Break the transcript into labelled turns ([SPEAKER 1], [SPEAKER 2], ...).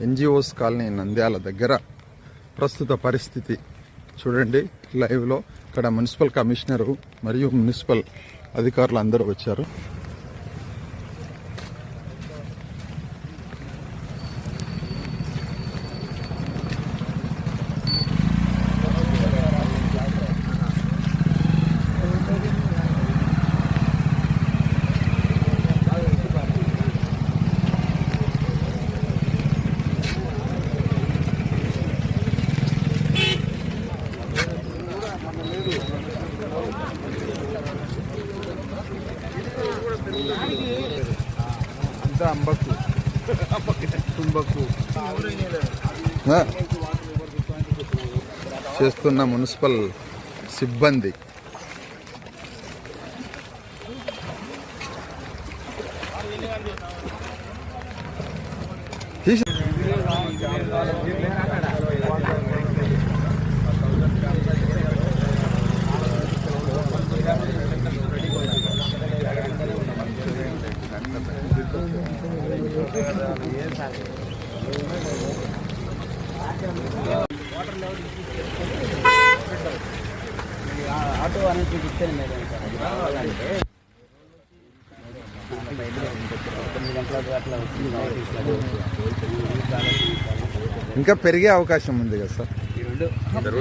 [SPEAKER 1] NGOs colony Nandyal దగ్గర ప్రస్తుత పరిస్థితి చూడండి లైవ్లో. ఇక్కడ మున్సిపల్ కమిషనరు మరియు మున్సిపల్ అధికారులు అందరూ వచ్చారు.
[SPEAKER 2] అంతా అంబకు. తుంబకు.
[SPEAKER 1] చేస్తున్న మున్సిపల్ సిబ్బంది. తీసి
[SPEAKER 2] ఆటో అనేది చూపిస్తాను మేడం రావాలంటే
[SPEAKER 1] ఇంకా పెరిగే అవకాశం ఉంది కదా సార్?